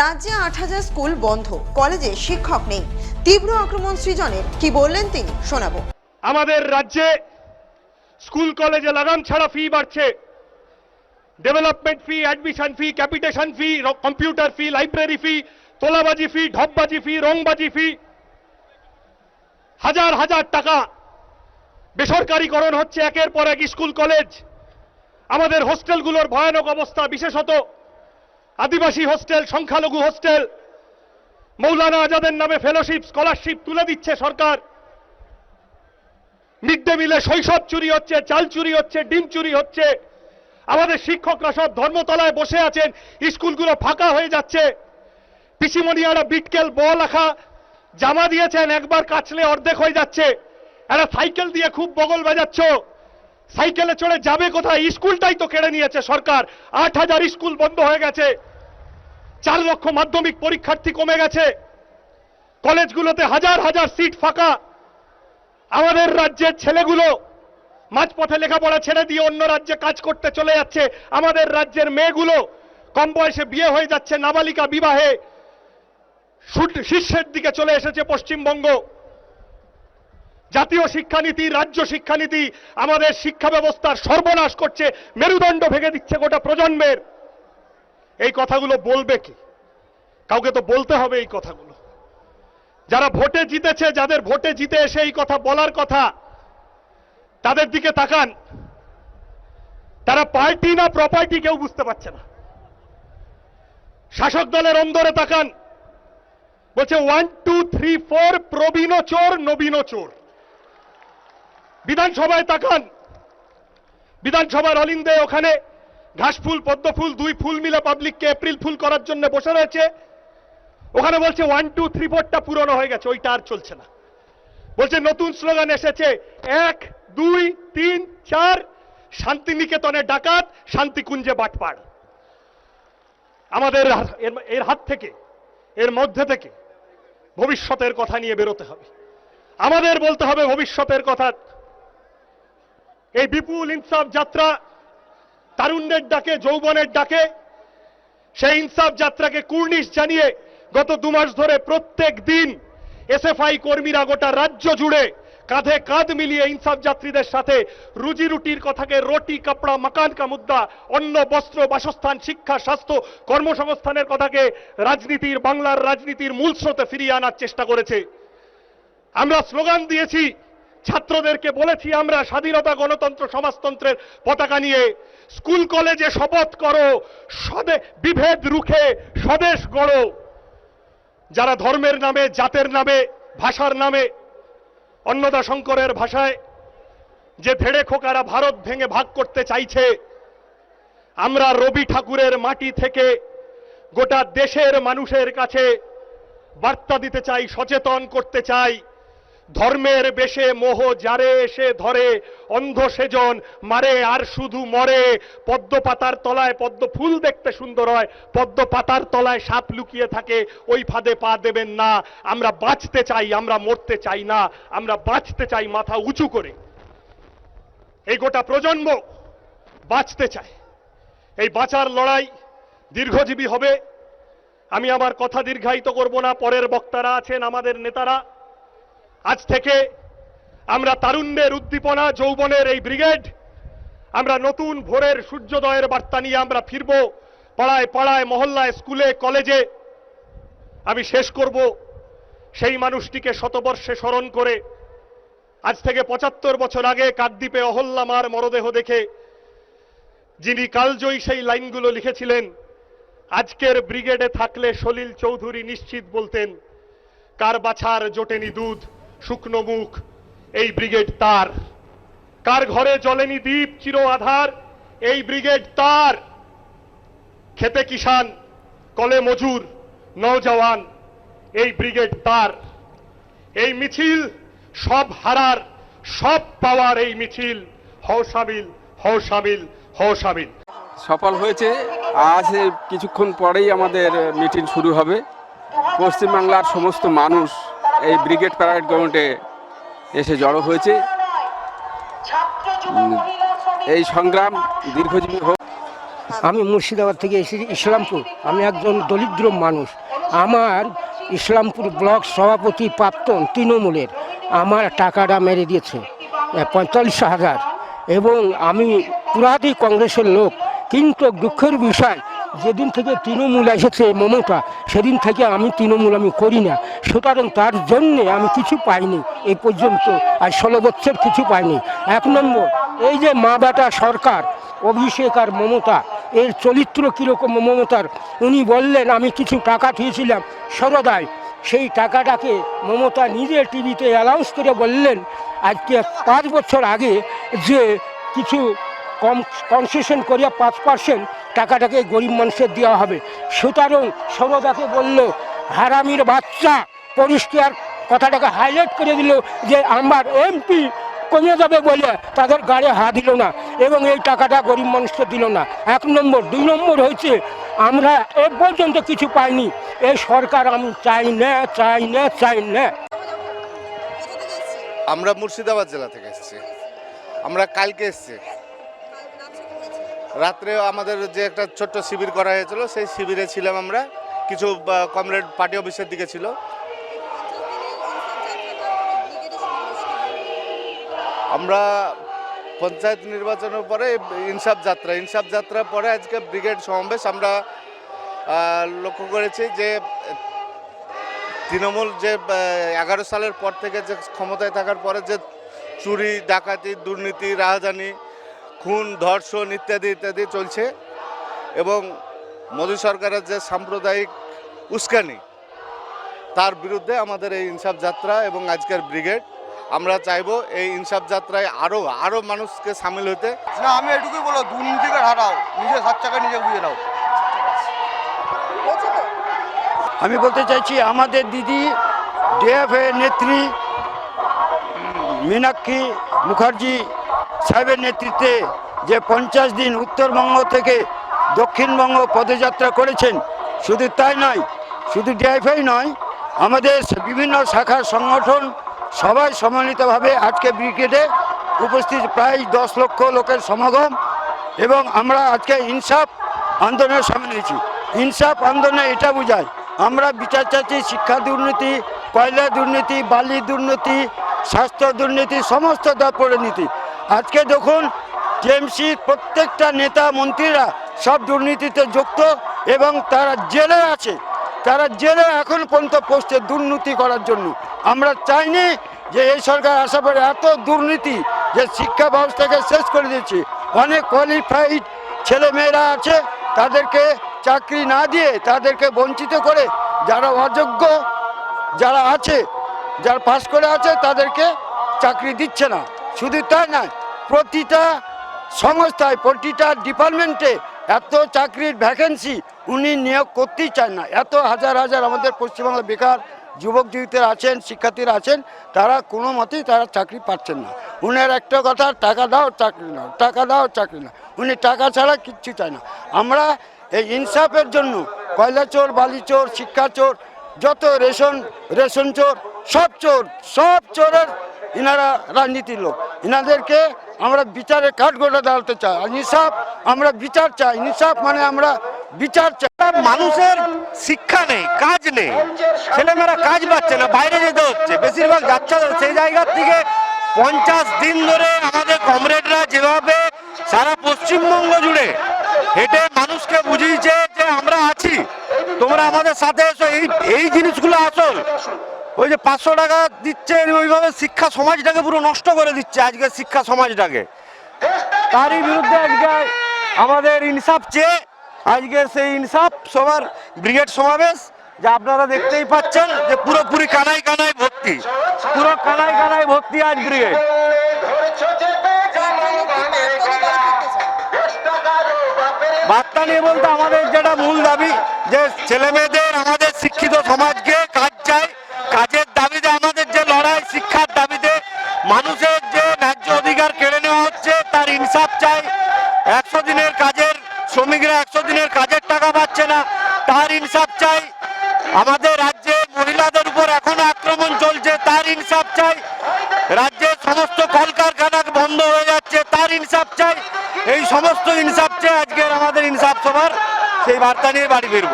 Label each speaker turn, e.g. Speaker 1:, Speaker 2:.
Speaker 1: রাজ্যে আট হাজার স্কুল বন্ধ, কলেজে শিক্ষক নেই। তীব্র আক্রমণ সৃজনের কি বললেন তিনি? শোনাবো।
Speaker 2: আমাদের রাজ্যে স্কুল, কলেজে লাগাম ছাড়া ফি বাড়ছে। Development fee admission fee capitation fee computer fee library fee তোলাবাজি fee ঢপবাজি ফি রংবাজি ফি হাজার হাজার টাকা বেসরকারীকরণ হচ্ছে একের পর এক স্কুল, কলেজ। আমাদের হোস্টেলগুলোর ভয়ানক অবস্থা বিশেষত আদিবাসী হোস্টেল, সংখ্যালঘু হোস্টেল। মৌলানা আজাদের নামে ফেলোশিপ স্কলারশিপ তুলে দিচ্ছে সরকার। মিড ডে মিলে শৈশব চুরি হচ্ছে, চাল চুরি হচ্ছে, ডিম চুরি হচ্ছে। আমাদের শিক্ষকরা সব ধর্মতলায় বসে আছেন, স্কুলগুলো ফাঁকা হয়ে যাচ্ছে। পিসিমনিয়ারা বিটকেল বল রাখা জামা দিয়েছেন, একবার কাচলে অর্ধেক হয়ে যাচ্ছে। একটা সাইকেল দিয়ে খুব বগল বাজাচ্ছ। সাইকেলে চড়ে যাবে কোথায়? স্কুলটাই তো কেড়ে নিয়েছে সরকার। আট হাজার স্কুল বন্ধ হয়ে গেছে। চার লক্ষ মাধ্যমিক পরীক্ষার্থী কমে গেছে। কলেজগুলোতে হাজার হাজার সিট ফাঁকা। আমাদের রাজ্যের ছেলেগুলো মাঝপথে লেখাপড়া ছেড়ে দিয়ে অন্য রাজ্যে কাজ করতে চলে যাচ্ছে। আমাদের রাজ্যের মেয়েগুলো কম বয়সে বিয়ে হয়ে যাচ্ছে নাবালিকা বিবাহে। শীর্ষের দিকে চলে এসেছে পশ্চিমবঙ্গ। জাতীয় শিক্ষানীতি, রাজ্য শিক্ষানীতি আমাদের শিক্ষা ব্যবস্থার সর্বনাশ করছে, মেরুদণ্ড ভেঙে দিচ্ছে গোটা প্রজন্মের। এই কথাগুলো বলবে কি? কাউকে তো বলতে হবে এই কথাগুলো। যারা ভোটে জিতেছে, যাদের ভোটে জিতে এসে এই কথা বলার কথা, তাদের দিকে তাকান। তারা পার্টি না প্রপার্টি কেউ বুঝতে পারছে না। শাসক দলের অন্দরে তাকান। বলছে, ওয়ান, টু, থ্রি, ফোর প্রবীণ চোর নবীন চোর বিধানসভায় তাকান। বিধানসভার অলিন্দে ওখানে ঘাসফুল পদ্মফুল দুই ফুল মিলে পাবলিককে এপ্রিল ফুল করার জন্য বসে রয়েছে। ওখানে বলছে ওয়ান টু থ্রি ফোরটা পুরনো হয়ে গেছে, ওইটা আর চলছে না। বলছে, নতুন স্লোগান এসেছে, এক, দুই, তিন, চার, শান্তিনিকেতনে ডাকাত, শান্তিকুঞ্জে বাটপাড়। আমাদের এর- এর হাত থেকে, এর মধ্যে থেকে ভবিষ্যতের কথা নিয়ে বেরোতে হবে। আমাদের বলতে হবে ভবিষ্যতের কথা এই বিপুল ইনসাফ যাত্রা তারুণ্যের ডাকে, যৌবনের ডাকে, সেই ইনসাফ যাত্রাকে কুর্নিশ জানিয়ে গত দু মাস ধরে প্রত্যেক দিন এসএফআই কর্মীরা গোটা রাজ্য জুড়ে কাঁধে কাঁধ মিলিয়ে ইনসাফ যাত্রীদের সাথে রুজি রুটির কথাকে রুটি, কাপড়া, মাকান কা মুদ্দা অন্ন, বস্ত্র, বাসস্থান, শিক্ষা, স্বাস্থ্য, কর্মসংস্থানের কথাকে রাজনীতির, বাংলার রাজনীতির মূল স্রোতে ফিরিয়ে আনার চেষ্টা করেছে। আমরা স্লোগান দিয়েছি ছাত্রদেরকে বলেছি আমরা স্বাধীনতা গণতন্ত্র সমাজতন্ত্রের পতাকা নিয়ে স্কুল কলেজে শপথ করো স্বদে বিভেদ রুখে স্বদেশ গড়ো। যারা ধর্মের নামে, জাতের নামে, ভাষার নামে, অন্নদা শঙ্করের ভাষায় যে ধেড়ে খোকারা ভারত ভেঙে ভাগ করতে চাইছে, আমরা রবি ঠাকুরের মাটি থেকে গোটা দেশের মানুষের কাছে বার্তা দিতে চাই, সচেতন করতে চাই। ধর্মের বেশে মোহ যারে এসে ধরে, অন্ধ সেজন মারে, আর শুধু মরে। পদ্ম পাতার তলায় পদ্ম ফুল দেখতে সুন্দর হয় পদ্ম পাতার তলায় সাপ লুকিয়ে থাকে, ওই ফাঁদে পা দেবেন না। আমরা বাঁচতে চাই, আমরা মরতে চাই না, আমরা বাঁচতে চাই মাথা উঁচু করে। এই গোটা প্রজন্ম বাঁচতে চায়। এই বাঁচার লড়াই দীর্ঘজীবী হবে। আমি আমার কথা দীর্ঘায়িত করব না, পরের বক্তারা আছেন আমাদের নেতারা। আজ থেকে আমরা তারুণ্যের উদ্দীপনা, যৌবনের এই ব্রিগেড, আমরা নতুন ভোরের সূর্যোদয়ের বার্তা নিয়ে আমরা ফিরব পাড়ায় পাড়ায়, মহল্লায়, স্কুলে, কলেজে। আমি শেষ করব সেই মানুষটিকে শতবর্ষে স্মরণ করে। আজ থেকে পঁচাত্তর বছর আগে কাকদ্বীপে অহল্লামার মরদেহ দেখে যিনি কালজয়ী সেই লাইনগুলো লিখেছিলেন, আজকের ব্রিগেডে থাকলে সলিল চৌধুরী নিশ্চিত বলতেন, কার বাছার জোটেনি দুধ। শুকনো মুখ, এই ব্রিগেড তার। কার ঘরে জ্বলেনি দ্বীপ চির আধার, এই ব্রিগেড তার। খেতে কিষান কলে মজুর নৌজওয়ান এই ব্রিগেড তার। এই মিছিল সব হারার, সব পাওয়ার এই মিছিল। হও সামিল হও সামিল হও সামিল।
Speaker 3: সফল হয়েছে। আজ কিছুক্ষণ পরেই আমাদের মিটিং শুরু হবে। পশ্চিমবাংলার সমস্ত মানুষ এই ব্রিগেড প্যারেড গ্রাউন্ডে এসে জড়ো হয়েছে। এই সংগ্রাম দীর্ঘজীবী হোক।
Speaker 4: আমি মুর্শিদাবাদ থেকে এসেছি ইসলামপুর। আমি একজন দরিদ্র মানুষ। আমার ইসলামপুর ব্লক সভাপতি প্রাক্তন তৃণমূলের আমার টাকাটা মেরে দিয়েছে পঁয়তাল্লিশ হাজার। এবং আমি পুরাদি কংগ্রেসের লোক, কিন্তু দুঃখের বিষয় যেদিন থেকে তৃণমূল এসেছে মমতা, সেদিন থেকে আমি তৃণমূল আমি করি না। সুতরাং তার জন্যে আমি কিছু পাইনি এই পর্যন্ত, আর ষোলো বছর কিছু পাইনি। এক নম্বর, এই যে মা বেটা সরকার, অভিষেক আর মমতা, এর চরিত্র কীরকম মমতার? উনি বললেন, আমি কিছু টাকা দিয়েছিলাম সরদায়। সেই টাকাটাকে মমতা নিজে টিভিতে অ্যানাউন্স করে বললেন আজকে পাঁচ বছর আগে যে কিছু কম কনসেশন করিয়া পাঁচ পার্সেন্ট টাকাটাকে গরিব মানুষের দেওয়া হবে। সুতরাং সরদাকে বলল, হারামির বাচ্চা পরিষ্কার কথাটাকে হাইলাইট করে দিল যে আমার এমপি কমে যাবে বলে তাদের গাড়ি হা দিল না এবং এই টাকাটা গরিব মানুষকে দিল না। এক নম্বর। দুই নম্বর হয়েছে, আমরা এ পর্যন্ত কিছু পাইনি। এই সরকার আমি চাই না চাই না চাই না।
Speaker 5: আমরা মুর্শিদাবাদ জেলা থেকে এসেছি। আমরা কালকে এসেছি। রাত্রে আমাদের যে একটা ছোট্ট শিবির করা হয়েছিল, সেই শিবিরে ছিলাম আমরা। কিছু কমরেড পার্টি অফিসের দিকে ছিল। আমরা পঞ্চায়েত নির্বাচনের পরে ইনসাফ যাত্রা, ইনসাফ যাত্রার পরে আজকে ব্রিগেড সমাবেশ আমরা লক্ষ্য করেছি যে তৃণমূল যে এগারো সালের পর থেকে যে ক্ষমতায় থাকার পরে যে চুরি, ডাকাতি, দুর্নীতি রাজধানী খুন ধর্ষণ ইত্যাদি ইত্যাদি চলছে এবং মোদী সরকারের যে সাম্প্রদায়িক উস্কানি তার বিরুদ্ধে আমাদের এই ইনসাফ যাত্রা এবং আজকের ব্রিগেড আমরা চাইব এই ইনসাফ যাত্রায় আরও আরও মানুষকে সামিল হতে।
Speaker 6: না আমি এটুকুই বলো দুর্নীতিকে হারাও নিজের হাত চাকা নিজে বুঝে নাও। আমি বলতে চাইছি আমাদের দিদি ডিএফএ নেত্রী মীনাক্ষী মুখার্জি সাহেবের নেতৃত্বে যে পঞ্চাশ দিন উত্তরবঙ্গ থেকে দক্ষিণবঙ্গ পদযাত্রা করেছেন, শুধু তাই নয়, শুধু ডিএফআই নয়, আমাদের বিভিন্ন শাখার সংগঠন সবাই সম্মিলিতভাবে আজকে ব্রিগেডে উপস্থিত প্রায় দশ লক্ষ লোকের সমাগম এবং আমরা আজকে ইনসাফ আন্দোলনে সামিল হয়েছি ইনসাফ আন্দোলনে এটা বোঝায়, আমরা বিচার চাচ্ছি শিক্ষা দুর্নীতি, কয়লা দুর্নীতি, বালি দুর্নীতি, স্বাস্থ্য দুর্নীতি, সমস্ত দুর্নীতি আজকে দেখুন টিএমসির প্রত্যেকটা নেতা, মন্ত্রীরা সব দুর্নীতিতে যুক্ত এবং তারা জেলে আছে। তারা জেলে এখন পর্যন্ত পোস্টে দুর্নীতি করার জন্য। আমরা চাইনি যে এই সরকার আসার পরে এত দুর্নীতি যে শিক্ষা ব্যবস্থাকে শেষ করে দিয়েছে। অনেক কোয়ালিফাইড ছেলে মেয়েরা আছে, তাদেরকে চাকরি না দিয়ে তাদেরকে বঞ্চিত করে যারা অযোগ্য, যারা আছে, যারা পাস করে আছে, তাদেরকে চাকরি দিচ্ছে না। শুধু তাই নয়, প্রতিটা সংস্থায়, প্রতিটা ডিপার্টমেন্টে এত চাকরির ভ্যাকেন্সি উনি নিয়োগ করতেই চান না। এত হাজার হাজার আমাদের পশ্চিমবাংলা বেকার যুবক যুবতীরা আছেন, শিক্ষার্থীরা আছেন, তারা কোনো মতেই তারা চাকরি পাচ্ছেন না। উনার একটা কথা, টাকা দাও, চাকরি নাও, টাকা দাও, চাকরি নাও। উনি টাকা ছাড়া কিচ্ছু চায় না। আমরা এই ইনসাফের জন্য কয়লা চোর, বালি চোর, শিক্ষা চোর, যত রেশন রেশন চোর, সব চোর, সব চোরের ইনারা রাজনীতির লোক। ইনাদেরকে আমরা বিচারের কাঠগোড়া দাঁড়াতে চাই। আর ইনসাফ, আমরা বিচার চাই। ইনসাফ মানে আমরা বিচার চাই।
Speaker 7: মানুষের শিক্ষা নেই, কাজ নেই। ছেলেমেয়েরা কাজ পাচ্ছে না, বাইরে যেতে হচ্ছে। বেশিরভাগ যাচ্ছে সেই জায়গার থেকে পঞ্চাশ দিন ধরে আমাদের কমরেডরা যেভাবে সারা পশ্চিমবঙ্গ জুড়ে হেঁটে মানুষকে বুঝিয়েছে যে আমরা আছি। তোমরা আমাদের সাথে এসো। এই এই জিনিসগুলো আসল। ওই যে পাঁচশো টাকা দিচ্ছে, ওইভাবে শিক্ষা সমাজটাকে পুরো নষ্ট করে দিচ্ছে আজকে শিক্ষা সমাজটাকে। তারই বিরুদ্ধে আজকে আমাদের ইনসাফ চেয়ে, আজকে সেই ইনসাফ সবার ব্রিগেড সমাবেশ, যে আপনারা দেখতেই পাচ্ছেন যে পুরোপুরি কানাই কানাই ভর্তি। পুরো কানাই কানাই ভর্তি আজ ব্রিগেড। বার্তা নিয়ে বলতে আমাদের যেটা মূল দাবি, যে ছেলে মেয়েদের আমাদের শিক্ষিত সমাজকে কাজ মানুষের যে ন্যায্য অধিকার কেড়ে নেওয়া হচ্ছে, তার ইনসাফ চাই। একশো দিনের কাজের শ্রমিকরা একশো দিনের কাজের টাকা পাচ্ছে না, তার ইনসাফ চাই। আমাদের রাজ্যে মহিলাদের উপর এখনও আক্রমণ চলছে, তার ইনসাফ চাই। রাজ্যের সমস্ত কলকারখানা বন্ধ হয়ে যাচ্ছে, তার ইনসাফ চাই। এই সমস্ত ইনসাফ চাই, আজকের আমাদের ইনসাফ সভার, সেই বার্তা নিয়ে বাড়ি ফিরবো।